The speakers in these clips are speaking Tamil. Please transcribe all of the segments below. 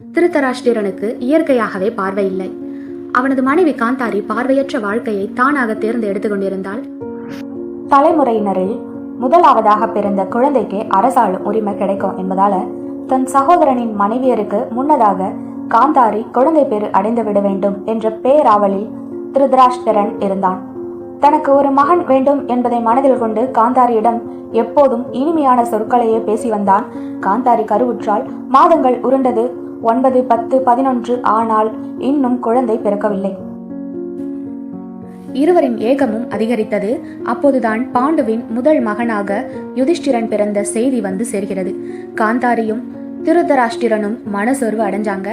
திருத்தராஷ்டிரனுக்கு இயற்கையாகவே பார்வை இல்லை அவனது மனைவி காந்தாரி பார்வையற்ற வாழ்க்கையை தானாக தேர்ந்து எடுத்துக்கொண்டிருந்தாள் தலைமுறையினரில் முதலாவதாக பிறந்த குழந்தைக்கு அரசாளும் உரிமை கிடைக்கும் என்பதால தன் சகோதரனின் மனைவியருக்கு முன்னதாக காந்தாரி குழந்தை பேறு அடைந்து விட வேண்டும் என்ற பேராவலில் திருதராஷ்டிரன் இருந்தான். தனக்கு ஒரு மகன் வேண்டும் என்பதை மனதில் கொண்டு காந்தாரியிடம் எப்போதும் இனிமையான சொற்களையே பேசி வந்தான். காந்தாரி கருவுற்றால் மாதங்கள் உருண்டது ஒன்பது பத்து பதினொன்று ஆனால் இன்னும் குழந்தை பிறக்கவில்லை. இருவரின் ஏகமும் அதிகரித்தது. அப்போதுதான் பாண்டுவின் முதல் மகனாக யுதிஷ்டிரன் பிறந்த செய்தி வந்து சேர்கிறது. காந்தாரியும் திருதராஷ்டிரனும் மனசோர்வு அடைஞ்சாங்க.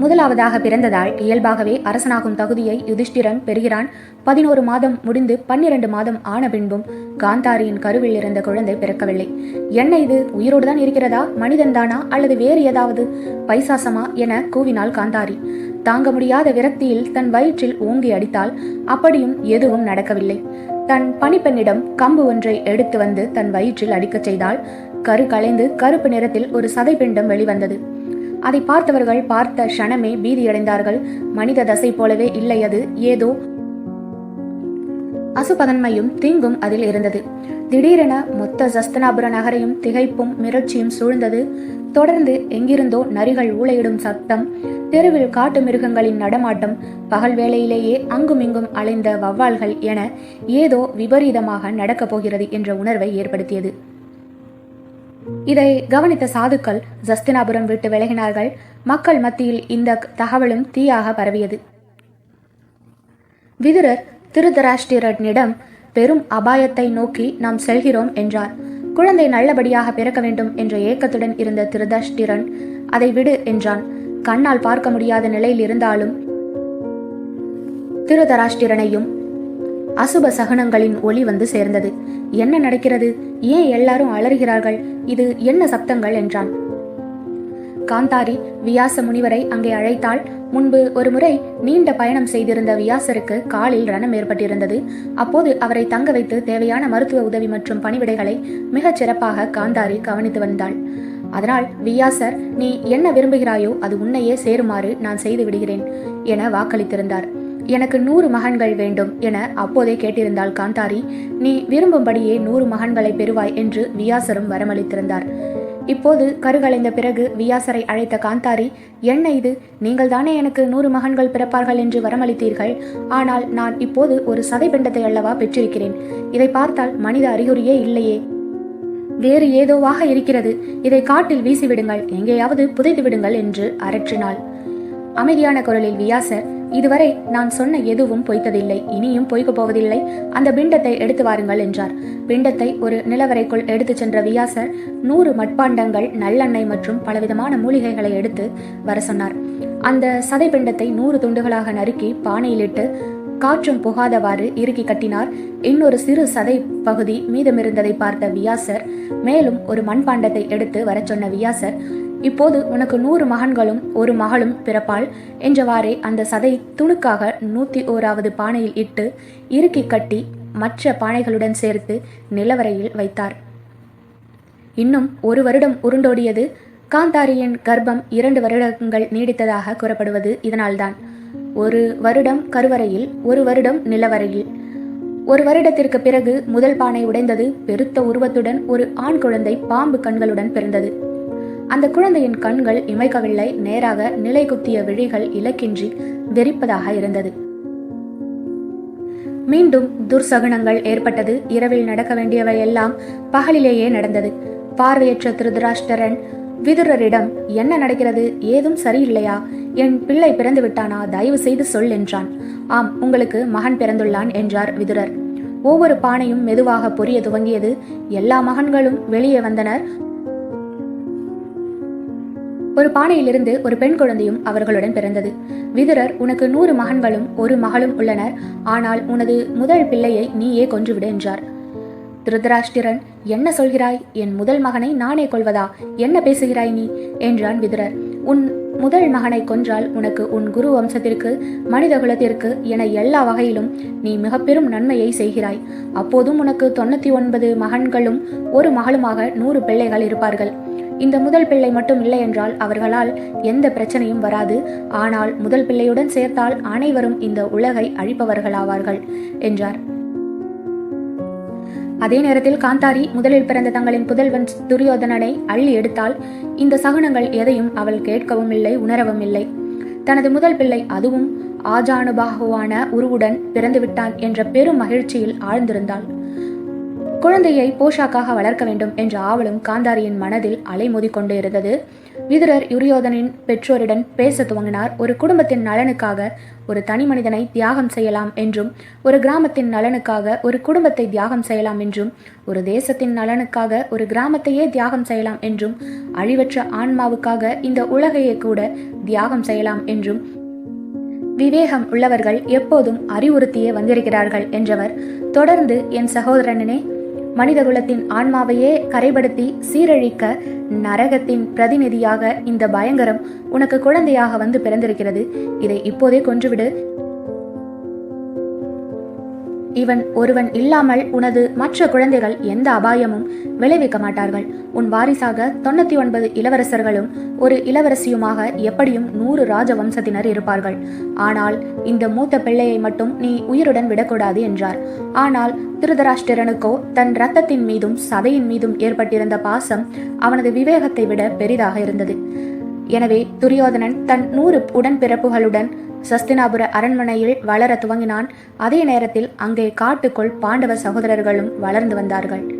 முதலாவதாக பிறந்ததால் இயல்பாகவே அரசனாகும் தகுதியை யுதிஷ்டிரன் பெறுகிறான். பதினோரு மாதம் முடிந்து பன்னிரண்டு மாதம் ஆன பின்பும் காந்தாரியின் கருவில் இருந்த குழந்தை பிறக்கவில்லை. என்ன இது? உயிரோடு தான் இருக்கிறதா மனிதன்தானா அல்லது வேறு ஏதாவது பைசாசமா என கூவினாள் காந்தாரி. தாங்க முடியாத விரக்தியில் தன் வயிற்றில் ஓங்கி அடித்தால் அப்படியும் எதுவும் நடக்கவில்லை. தன் பணிப்பெண்ணிடம் கம்பு ஒன்றை எடுத்து வந்து தன் வயிற்றில் அடிக்கச் செய்தால் கரு கலைந்து கருப்பு நிறத்தில் ஒரு சதைப்பிண்டம் வெளிவந்தது. அதை பார்த்தவர்கள் பார்த்த க்ஷணமே பீதியடைந்தார்கள். மனித தசை போலவே இல்லை அது. ஏதோ அசுபதன்மையும் தீங்கும் அதில் இருந்தது. திடீரென மொத்த சஸ்தனாபுர நகரையும் திகைப்பும் மிரட்சியும் சூழ்ந்தது. தொடர்ந்து எங்கிருந்தோ நரிகள் ஊளையிடும் சத்தம் தெருவில் காட்டு மிருகங்களின் நடமாட்டம் பகல் வேளையிலேயே அங்குமிங்கும் அலைந்த வவ்வால்கள் என ஏதோ விபரீதமாக நடக்கப் போகிறது என்ற உணர்வை ஏற்படுத்தியது. இதை கவனித்த சாதுக்கள் ஜஸ்தினாபுரம் விட்டு விலகினார்கள். மக்கள் மத்தியில் இந்த தகவலும் தீயாக பரவியது. விதுரர் திருதராஷ்டிரனிடம் பெரும் அபாயத்தை நோக்கி நாம் செல்கிறோம் என்றார். குழந்தை நல்லபடியாக பிறக்க வேண்டும் என்ற ஏக்கத்துடன் இருந்த திருதராஷ்டிரன் அதை விடு என்றான். கண்ணால் பார்க்க முடியாத நிலையில் இருந்தாலும் திருதராஷ்டிரனையும் அசுப சகனங்களின் ஒளி வந்து சேர்ந்தது. என்ன நடக்கிறது? ஏன் எல்லாரும் அலறுகிறார்கள்? இது என்ன சப்தங்கள்? என்றான். காந்தாரி வியாச முனிவரை அங்கே அழைத்தாள். முன்பு ஒரு முறை நீண்ட பயணம் செய்திருந்த வியாசருக்கு காலில் ரணம் ஏற்பட்டிருந்தது. அப்போது அவரை தங்க வைத்து தேவையான மருத்துவ உதவி மற்றும் பணிவிடைகளை மிகச் சிறப்பாக காந்தாரி கவனித்து வந்தாள். அதனால் வியாசர் நீ என்ன விரும்புகிறாயோ அது உன்னையே சேருமாறு நான் செய்து விடுகிறேன் என வாக்களித்திருந்தார். எனக்கு நூறு மகன்கள் வேண்டும் என அப்போதே கேட்டிருந்தாள் காந்தாரி. நீ விரும்பும்படியே நூறு மகன்களை பெறுவாய் என்று வியாசரும் வரமளித்திருந்தார். இப்போது கருகலைந்த பிறகு வியாசரை அழைத்த காந்தாரி என்ன இது? நீங்கள் தானே எனக்கு நூறு மகன்கள் பிறப்பார்கள் என்று வரமளித்தீர்கள். ஆனால் நான் இப்போது ஒரு சதைபிண்டத்தை அல்லவா பெற்றிருக்கிறேன். இதை பார்த்தால் மனித அறிகுறியே இல்லையே. வேறு ஏதோவாக இருக்கிறது. இதை காட்டில் வீசிவிடுங்கள். எங்கேயாவது புதைத்து விடுங்கள் என்று அரற்றினாள். அமைதியான குரலில் வியாசர் இதுவரை நான் சொன்ன எதுவும் பொய்த்ததில்லை. இனியும் பொய்க்கப் போவதில்லை. அந்த பிண்டத்தை எடுத்து வாருங்கள் என்றார். பிண்டத்தை ஒரு நிலவரைக்குள் எடுத்துச் சென்ற வியாசர் நூறு மட்பாண்டங்கள் நல்லெண்ணெய் மற்றும் பலவிதமான மூலிகைகளை எடுத்து வர சொன்னார். அந்த சதை பிண்டத்தை நூறு துண்டுகளாக நறுக்கி பானையிலிட்டு காற்றும் புகாதவாறு இறுக்கி கட்டினார். இன்னொரு சிறு சதை பகுதி மீதமிருந்ததை பார்த்த வியாசர் மேலும் ஒரு மண்பாண்டத்தை எடுத்து வரச் சொன்ன வியாசர் இப்போது உனக்கு நூறு மகன்களும் ஒரு மகளும் பிறப்பாள் என்றவாறே அந்த சதை துணுக்காக நூத்தி ஓராவது பானையில் இட்டு இறுக்கி கட்டி மற்ற பானைகளுடன் சேர்த்து நிலவரையில் வைத்தார். இன்னும் ஒரு வருடம் உருண்டோடியது காந்தாரியின் கர்ப்பம் இரண்டு வருடங்கள் நீடித்ததாக கூறப்படுவது இதனால்தான். ஒரு வருடம் கருவறையில் ஒரு வருடம் நிலவரையில். ஒரு வருடத்திற்கு பிறகு முதல் பானை உடைந்தது பெருத்த உருவத்துடன் ஒரு ஆண் குழந்தை பாம்பு கண்களுடன் பிறந்தது. அந்த குழந்தையின் கண்கள் இமைக்கவில்லை. நேராக நிலை குத்திய விழிகள் இலக்கின்றி வெறிப்பதாக இருந்தது. மீண்டும் துர்சகுனங்கள் ஏற்பட்டது. இரவில் நடக்க வேண்டியவை எல்லாம் பகலிலேயே நடந்தது. பார்வையற்ற திருதராஷ்டரன் விதுரரிடம் என்ன நடக்கிறது? ஏதும் சரியில்லையா? என் பிள்ளை பிறந்து விட்டானா தயவு செய்து சொல் என்றான். ஆம் உங்களுக்கு மகன் பிறந்துள்ளான் என்றார் விதுரர். ஒவ்வொரு பானையும் மெதுவாக பொரிய துவங்கியது. எல்லா மகன்களும் வெளியே வந்தனர். ஒரு பானையிலிருந்து ஒரு பெண் குழந்தையும் அவர்களுடன் பிறந்தது. விதுரர் உனக்கு நூறு மகன்களும் ஒரு மகளும் உள்ளனர். ஆனால் உனது முதல் பிள்ளையை நீயே கொன்றுவிடு என்றார். திருதராஷ்டிரன் என்ன சொல்கிறாய்? என் முதல் மகனை நானே கொள்வதா என்ன பேசுகிறாய் நீ? என்றான் விதுரர். உன் முதல் மகனை கொன்றால் உனக்கு உன் குரு வம்சத்திற்கு மனித குலத்திற்கு என எல்லா வகையிலும் நீ மிக பெரும் நன்மையை செய்கிறாய். அப்போதும் உனக்கு தொண்ணூத்தி ஒன்பது மகன்களும் ஒரு மகளுமாக நூறு பிள்ளைகள் இருப்பார்கள். இந்த முதல் பிள்ளை மட்டும் இல்லை என்றால் அவர்களால் எந்த பிரச்சனையும் வராது. ஆனால் முதல் பிள்ளையுடன் சேர்த்தால் அனைவரும் இந்த உலகை அழிப்பவர்களாவார்கள் என்றார். அதே நேரத்தில் காந்தாரி முதலில் பிறந்த தங்களின் புதல்வன் துரியோதனனை அள்ளி எடுத்தால் இந்த சகுனங்கள் எதையும் அவள் கேட்கவும் இல்லை உணரவும் இல்லை. தனது முதல் பிள்ளை அதுவும் ஆஜானுபாகுவான உருவுடன் பிறந்துவிட்டான் என்ற பெரும் மகிழ்ச்சியில் ஆழ்ந்திருந்தாள். குழந்தையை போஷாக்காக வளர்க்க வேண்டும் என்ற ஆவலும் காந்தாரியின் மனதில் அலைமோதி கொண்டு இருந்தது. விதுரர் யுரியோதனின் பெற்றோரிடம் பேச துவங்கினார். ஒரு குடும்பத்தின் நலனுக்காக ஒரு தனி மனிதனை தியாகம் செய்யலாம் என்றும் ஒரு கிராமத்தின் நலனுக்காக ஒரு குடும்பத்தை தியாகம் செய்யலாம் என்றும் ஒரு தேசத்தின் நலனுக்காக ஒரு கிராமத்தையே தியாகம் செய்யலாம் என்றும் அழிவற்ற ஆன்மாவுக்காக இந்த உலகையே கூட தியாகம் செய்யலாம் என்றும் விவேகம் உள்ளவர்கள் எப்போதும் அறிவுறுத்தியே வந்திருக்கிறார்கள் என்றவர். தொடர்ந்து என் சகோதரனே மனிதகுலத்தின் ஆன்மாவையே கரைபடுத்தி சீரழிக்க நரகத்தின் பிரதிநிதியாக இந்த பயங்கரம் உனக்கு குழந்தையாக வந்து பிறந்திருக்கிறது. இதை இப்போதே கொன்றுவிடு. இவன் ஒருவன் இல்லாமல் உனது மற்ற குழந்தைகள் எந்த அபாயமும் விளைவிக்க மாட்டார்கள். உன் வாரிசாக தொண்ணூத்தி ஒன்பது இளவரசர்களும் ஒரு இளவரசியுமாக எப்படியும் நூறு ராஜ வம்சத்தினர் இருப்பார்கள். ஆனால் இந்த மூத்த பிள்ளையை மட்டும் நீ உயிருடன் விடக்கூடாது என்றார். ஆனால் திருதராஷ்டிரனுக்கோ தன் ரத்தத்தின் மீதும் சதையின் மீதும் ஏற்பட்டிருந்த பாசம் அவனது விவேகத்தை விட பெரிதாக இருந்தது. எனவே துரியோதனன் தன் நூறு உடன்பிறப்புகளுடன் சஸ்தினாபுர அரண்மனையில் வளர துவங்கினான். அதே நேரத்தில் அங்கே காட்டுக்குள் பாண்டவ சகோதரர்களும் வளர்ந்து வந்தார்கள்.